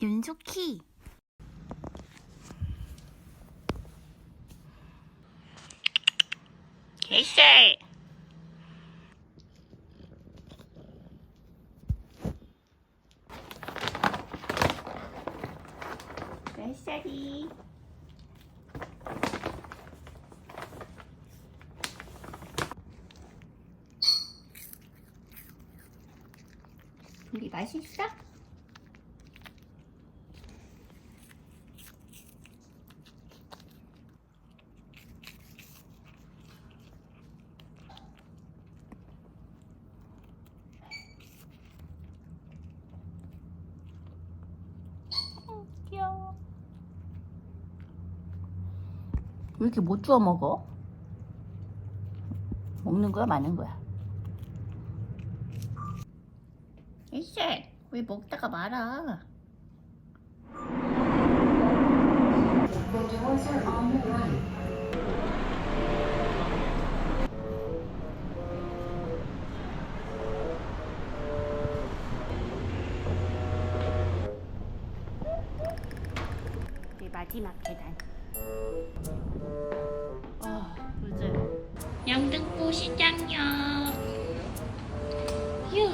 윤조키 개쎄. 개쎄리. 우리 맛있어? 귀여워. 왜 이렇게 못 주워 먹어? 먹는 거야, 마는 거야? 이씨, 왜 먹다가 말아? 마지막 계단. 아, 이제 영등포 시장역. 휴.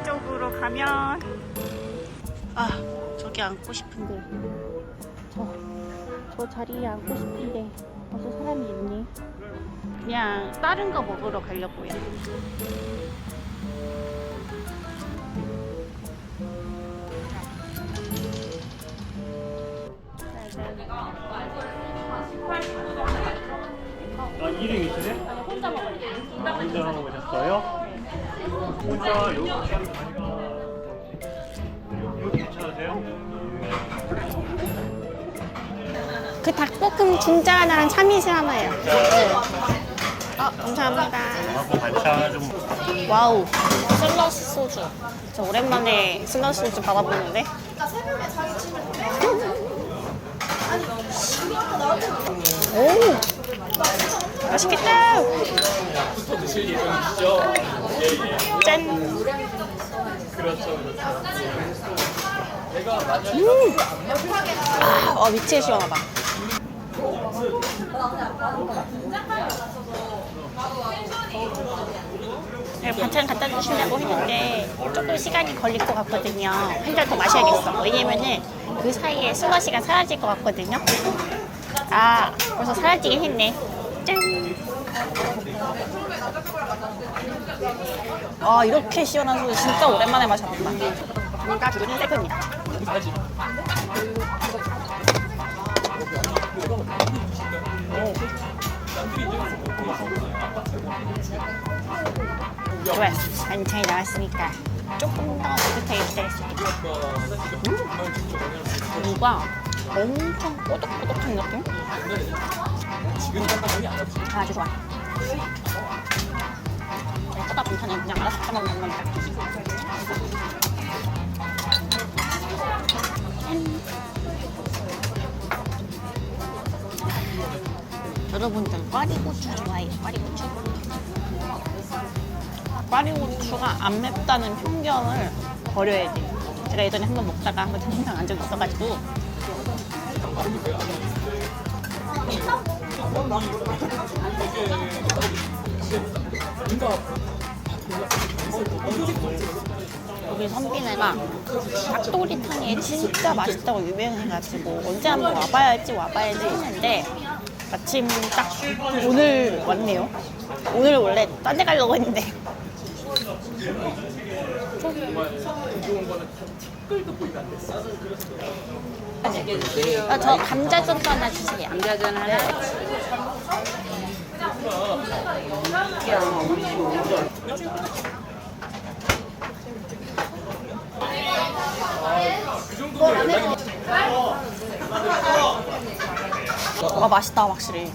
이쪽으로 가면 아 저기 앉고 싶은데 저, 저 자리에 앉고 싶은데 어서 사람이 있니? 그냥 다른 거 먹으러 가려고요. 아, 2등 있으세요? 혼자 먹을래. 혼자 하고 오셨어요? 혼자 여기 여기 괜찮으세요? 그 닭볶음 중짜 하나랑 참이슬 하나요. 어, 감사합니다. 하고 반찬 좀 와우. 슬러시 소주. 저 오랜만에 슬러시 소주 받아보는데. 오! 맛있겠다! 짠! 음! 아, 어, 미치게 시원하다. 네, 반찬 갖다 주신다고 했는데 조금 시간이 걸릴 것 같거든요. 한 잔 더 마셔야겠어. 왜냐면은 그 사이에 슬러시가 사라질 것 같거든요. 아, 벌써 사라지긴 했네. 짠! 아, 이렇게 시원한 소주 진짜 오랜만에 마셔봤다. 뭔가 눈이 새 겁니다. 좋아요. 반찬이 나왔으니까 조금 더 따뜻하게 기다렸습니다. 무가 엄청 꼬독꼬독한 느낌? 아주 좋아. 꼬다 반찬은 그냥 알아서 따먹는 겁니다. 여러분들 꽈리고추 좋아해요? 꽈리고추? 꽈리고추가 안 맵다는 편견을 버려야 돼. 제가 예전에 한번 먹다가 한번 생각 안 적이 있어가지고 여기 선비네가 닭도리탕이 진짜 맛있다고 유명해가지고 언제 한번 와봐야지 와봐야지 했는데 마침 딱 오늘 왔네요. 오늘 원래 딴 데 가려고 했는데 아, 저 감자전도 하나 주세요. 감자전 하나. 와 맛있다 확실히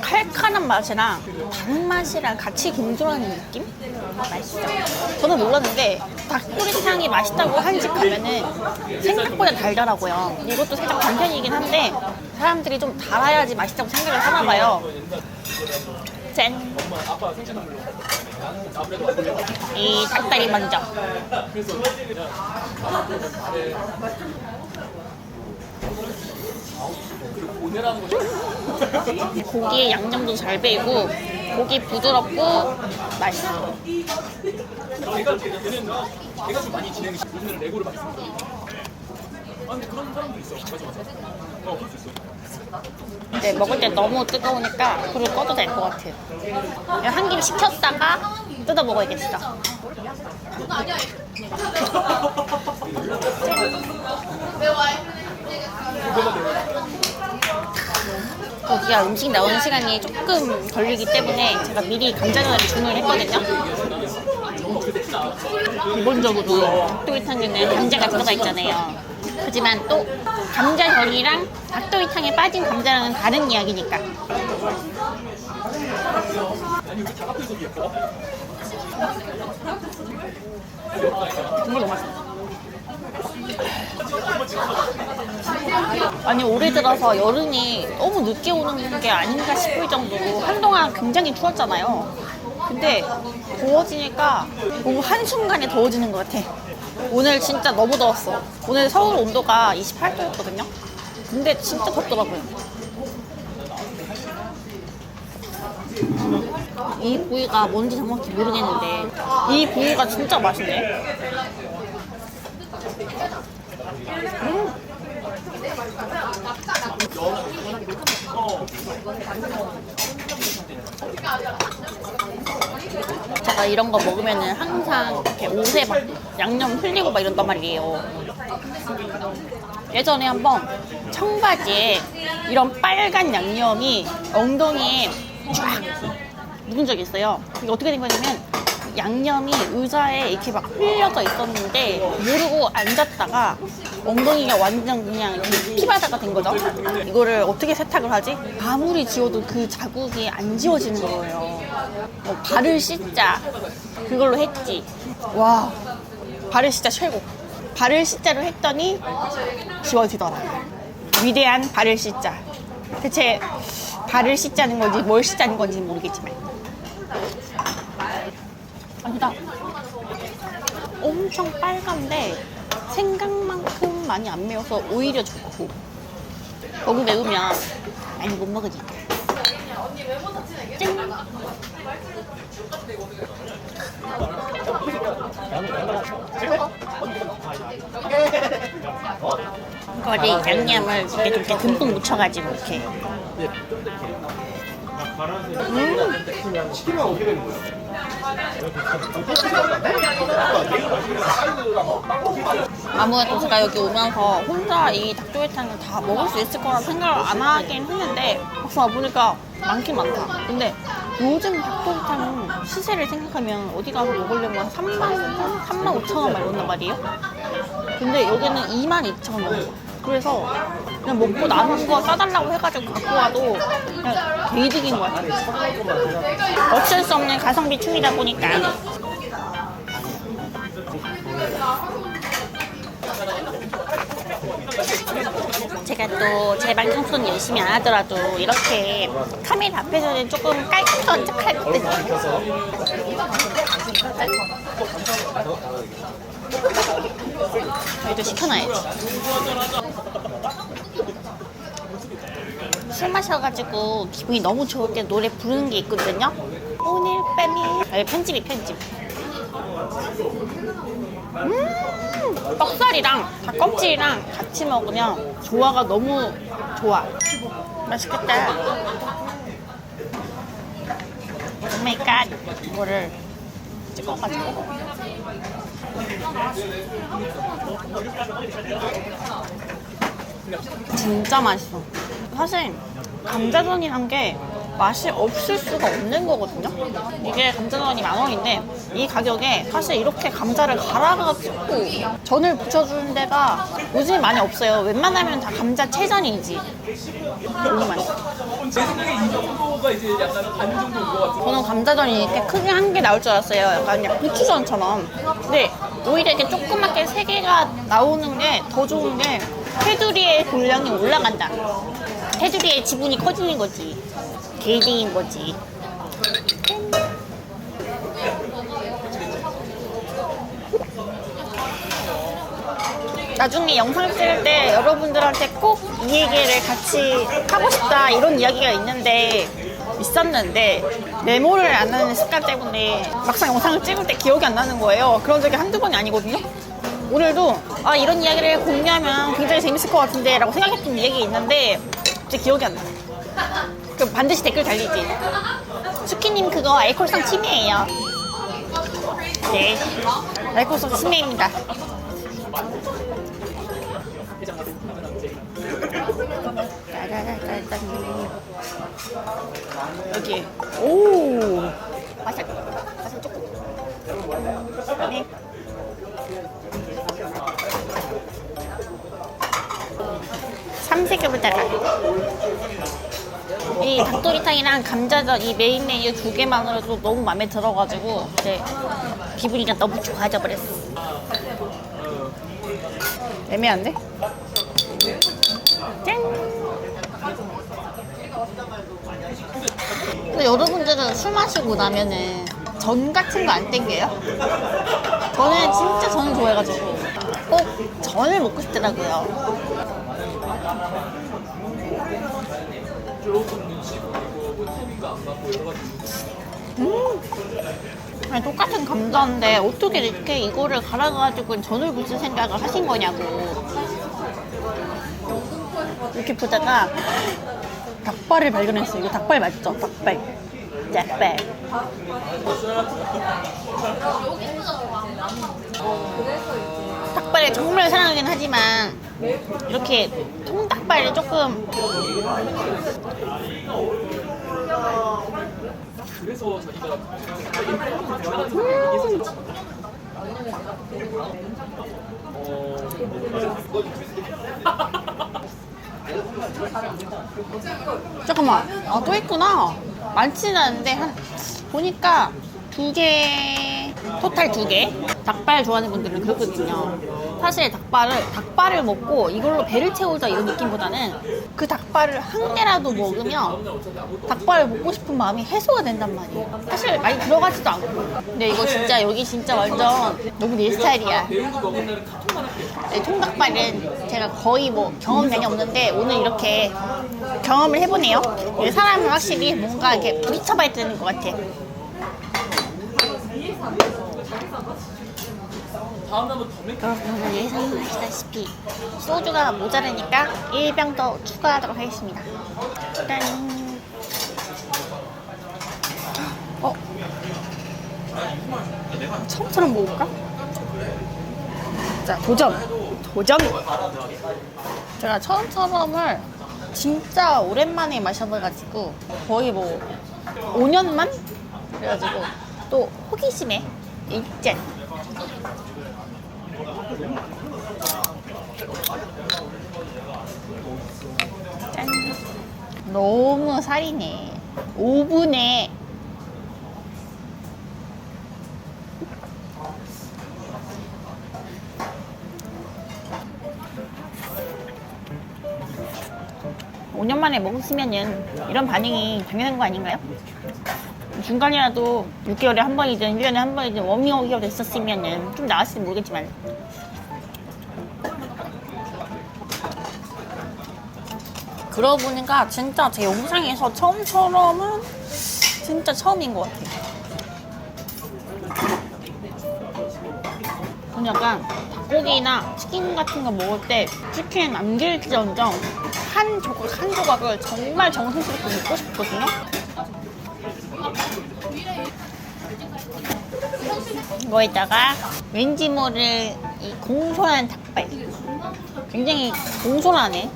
칼칼한 맛이랑 단맛이랑 같이 공존하는 느낌? 맛있어 저는 몰랐는데 닭도리탕이 맛있다고 한 집 가면은 생각보다 달더라고요. 이것도 살짝 단편이긴 한데 사람들이 좀 달아야지 맛있다고 생각을 하나 봐요. 짠. 이 닭다리 먼저. 고기에 양념도 잘 배이고 고기 부드럽고 맛있어. 근데 먹을 때 너무 뜨거우니까 불을 꺼도 될 것 같아요. 한김 식혔다가 뜯어 먹어야겠어. 거기가 음식 나오는 시간이 조금 걸리기 때문에 제가 미리 감자전을 주문을 했거든요. 기본적으로 닭도리탕에는 감자가 들어가 있잖아요. 하지만 또 감자전이랑 닭도리탕에 빠진 감자랑은 다른 이야기니까. 정말 너무 맛있어. 아니 올해 들어서 여름이 너무 늦게 오는 게 아닌가 싶을 정도로 한동안 굉장히 추웠잖아요. 근데 더워지니까 너무 한순간에 더워지는 것 같아. 오늘 진짜 너무 더웠어. 오늘 서울 온도가 28도였거든요. 근데 진짜 덥더라고요. 이 부위가 뭔지 정확히 모르겠는데 이 부위가 진짜 맛있네. 제가 이런 거 먹으면 은 항상 이렇게 옷에 막 양념 흘리고 막 이런단 말이에요. 예전에 한번 청바지에 이런 빨간 양념이 엉덩이에 쫙 묻은 적이 있어요. 이게 어떻게 된 거냐면 양념이 의자에 이렇게 막 흘려져 있었는데 모르고 앉았다가 엉덩이가 완전 그냥 피바다가 된 거죠. 이거를 어떻게 세탁을 하지? 아무리 지워도 그 자국이 안 지워지는 거예요. 뭐 발을 씻자 그걸로 했지. 와 발을 씻자 최고. 발을 씻자로 했더니 지워지더라. 위대한 발을 씻자. 대체 발을 씻자는 건지 뭘 씻자는 건지 모르겠지만. 아니다. 엄청 빨간데 생각만큼 많이 안 매워서 오히려 좋고 너무 매우면 많이 못 먹으니까. 짠. 거리 양념을 이렇게 이렇게 듬뿍 묻혀가지고 이렇게. 아무래도 제가 여기 오면서 혼자 이 닭도리탕을 다 먹을 수 있을 거라 생각을 안 하긴 했는데 막상 와보니까 많긴 많다. 근데 요즘 닭도리탕 시세를 생각하면 어디 가서 먹으려면 한 3만 원, 3만 5천 원막 이런단 말이에요. 근데 여기는 2만 2천 원. 그래서 그냥 먹고 남은 거 싸달라고 해가지고 갖고 와도 그냥 개이득인 것 같아요. 어쩔 수 없는 가성비 충이다 보니까. 제가 또 제 방청소는 열심히 안 하더라도 이렇게 카메라 앞에서는 조금 깔끔한 척 하거든요. 저희도 시켜놔야지. 술 마셔가지고 기분이 너무 좋을 때 노래 부르는 게 있거든요. 오늘 밤이 아, 편집이 편집. 음, 떡살이랑 닭껍질이랑 같이 먹으면 조화가 너무 좋아. 맛있겠다. 오마이갓 이거를 찍어가지고 진짜 맛있어. 사실 감자전이란 게 맛이 없을 수가 없는 거거든요. 이게 감자전이 만 원인데 이 가격에 사실 이렇게 감자를 갈아가지고 전을 부쳐주는 데가 요즘 많이 없어요. 웬만하면 다 감자 채전이지. 너무 맛있어. 제 생각에 이 정도가 이제 약간 반 정도인 것 같아요. 저는 감자전이 이렇게 크게 한 개 나올 줄 알았어요. 약간 그냥 고추전처럼. 근데 오히려 이렇게 조그맣게 세 개가 나오는 게 더 좋은 게 테두리의 분량이 올라간다. 테두리의 지분이 커지는 거지. 빌딩인 거지. 나중에 영상 찍을 때 여러분들한테 꼭 이 얘기를 같이 하고 싶다 이런 이야기가 있는데 있었는데 메모를 안 하는 습관 때문에 막상 영상을 찍을 때 기억이 안 나는 거예요. 그런 적이 한두 번이 아니거든요. 오늘도 아 이런 이야기를 공유하면 굉장히 재밌을 것 같은데 라고 생각했던 이야기가 있는데 이제 기억이 안 나. 그 반드시 댓글 달리지. 수키님 그거 알코올성 치매예요. 네. 알코올성 치매입니다. 여기 오 맛을 맛을 조금 네. 삼색을 다가 이 닭도리탕이랑 감자전 이 메인 메뉴 두 개만으로도 너무 마음에 들어가지고 이제 기분이 그냥 너무 좋아져 버렸어. 애매한데? 짠! 근데 여러분들은 술 마시고 나면은 전 같은 거 안 땡겨요? 저는 진짜 전 좋아해가지고 꼭 전을 먹고 싶더라고요. 아니, 똑같은 감자인데 어떻게 이렇게 이거를 갈아가지고 전을 무슨 생각을 하신 거냐고 이렇게 보다가 닭발을 발견했어요. 이거 닭발 맞죠? 닭발. 닭발. 닭발을 정말 사랑하긴 하지만 이렇게 통닭발이 조금 그래서 자기가 잠깐만. 아, 또 있구나. 많지는 않은데, 한, 보니까 두 개, 토탈 두 개. 닭발 좋아하는 분들은 그렇거든요. 사실 닭발을, 닭발을 먹고 이걸로 배를 채우자 이런 느낌보다는 그 닭발을 한 개라도 먹으면 닭발을 먹고 싶은 마음이 해소가 된단 말이에요. 사실 많이 들어가지도 않고. 근데 이거 진짜, 여기 진짜 완전 너무 내 스타일이야. 네, 통닭발은 제가 거의 뭐 경험량이 없는데 오늘 이렇게 경험을 해보네요. 이 사람은 확실히 뭔가 이렇게 부딪혀봐야 되는 것 같아. 다음 날은 더 맵게 여러분 예상하시다시피 소주가 모자라니까 1병 더 추가하도록 하겠습니다. 짠. 어? 처음처럼 먹을까? 자, 도전! 도전! 제가 처음처럼을 진짜 오랜만에 마셔봐가지고 거의 뭐 5년만? 그래가지고 또 호기심에 일잔 짠. 너무 살이네. 5분에 오년 만에 먹었으면은 이런 반응이 당연한 거 아닌가요? 중간이라도 6개월에 한 번이든 1년에 한 번이든 워밍업이 됐었으면은 좀 나았을지 모르겠지만 그러고 보니까 진짜 제 영상에서 처음처럼은 진짜 처음인 것 같아요. 저는 약간 닭고기나 치킨 같은 거 먹을 때 치킨 남길지언정 한 조각 한 조각을 정말 정성스럽게 먹고 싶거든요. 이거에다가 왠지 모를 이 공손한 닭발 굉장히 공손하네.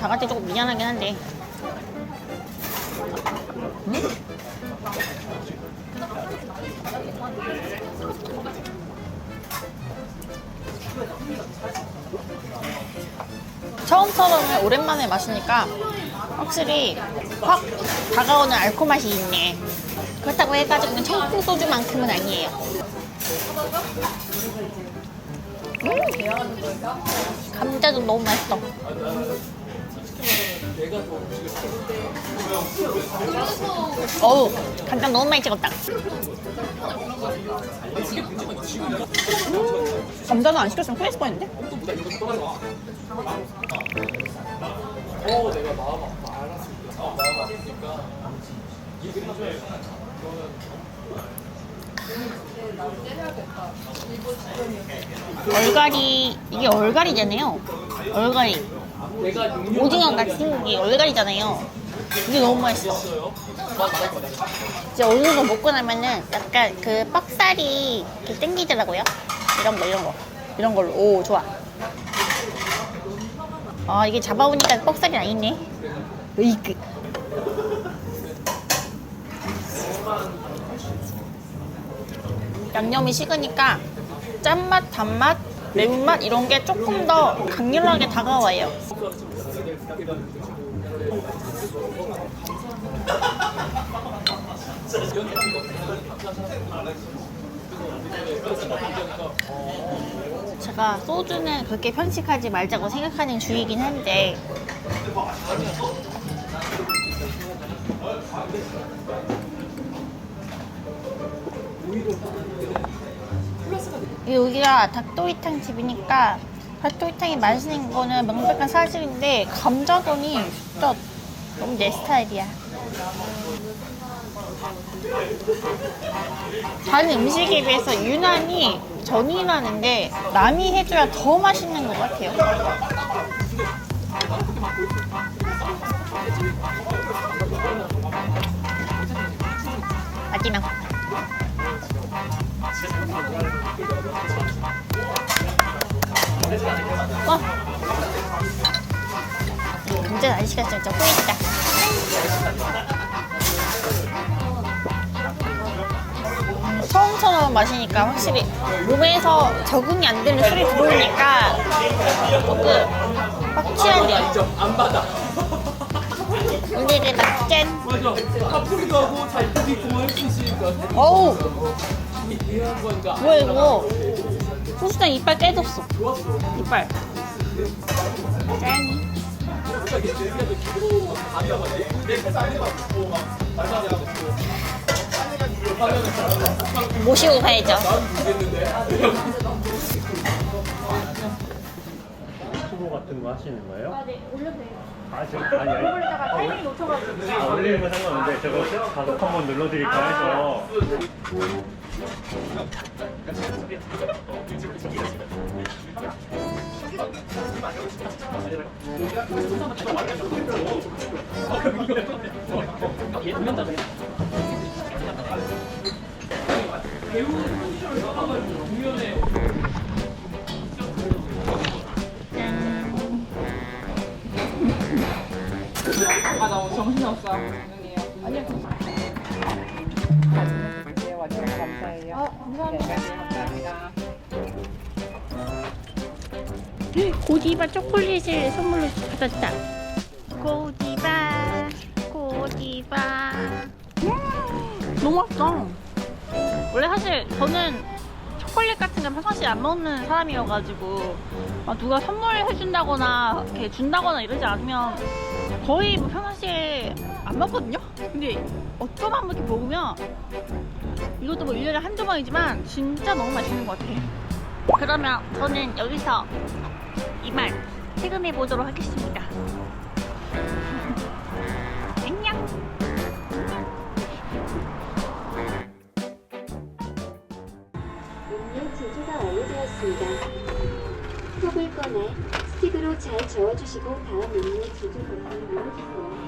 다 같이 조금 미안하긴 한데. 처음처럼은 오랜만에 마시니까 확실히 확 다가오는 알코올 맛이 있네. 그렇다고 해가지고 청풍 소주만큼은 아니에요. 음! 감자도 너무 맛있어. 어우, 간장 너무 많이 찍었다. 음, 감자는 안 시켰으면 후회했을 뻔했는데? 어 내가 마음 알았으니까 어, 마음 아프니까 얼갈이 이게 얼갈이잖아요. 얼갈이 오징어 같이 생긴 게 얼갈이잖아요. 이게 너무 맛있어. 이제 어느 정도 먹고 나면은 약간 그 뻑살이 이렇게 땡기더라고요. 이런 거 이런 거 이런 걸로 오 좋아. 아 이게 잡아보니까 뻑살이 아니네. 으이그. 양념이 식으니까 짠맛, 단맛, 매운맛 이런 게 조금 더 강렬하게 다가와요. 제가 소주는 그렇게 편식하지 말자고 생각하는 주의긴 한데 여기가 닭도리탕 집이니까 닭도리탕이 맛있는 거는 명백한 사실인데 감자전이 진짜 너무 내 스타일이야. 다른 음식에 비해서 유난히 전이 나는데 남이 해줘야 더 맛있는 것 같아요. 마지막. 어? 운전 안 시켰으면 진짜 후회했다. 처음처럼 마시니까 확실히 몸에서 적응이 안 되는 술이 들어오니까 조금 확. 인정 안 받아 오늘은 짠. 맞아 아프기도 하고 잘 크기고 할수 있으니까 어우, 뭐야 이거. 호수장 이빨 깨졌어. 이빨. 짠. 모시고 가야죠. 투보 같은 거 하시는 거예요? 아, 네. 올려도 돼요. 아, 저, 아니, 아니. 올리다가 타이밍 놓쳐가지고. 아, 올리는 건 상관없는데, 저거 가속 한번 눌러드릴까 해서. 아 나 오늘 정신없어 고디바 초콜릿을 선물로 받았다. 고디바, 고디바. 너무 맛있어. 원래 사실 저는 초콜릿 같은 건 평상시에 안 먹는 사람이어가지고 막 누가 선물해준다거나 이렇게 준다거나 이러지 않으면 거의 뭐 평상시에 안 먹거든요? 근데 어쩌다 한번 이렇게 먹으면 이것도 뭐 1년에 한두 번이지만 진짜 너무 맛있는 것 같아. 그러면 저는 여기서 이만 퇴근해 보도록 하겠습니다. 안녕. 음료 제조가 완료되었습니다. 컵을 꺼내 스틱으로 잘 저어주시고 다음 음료 제조 버튼을 눌러주세요.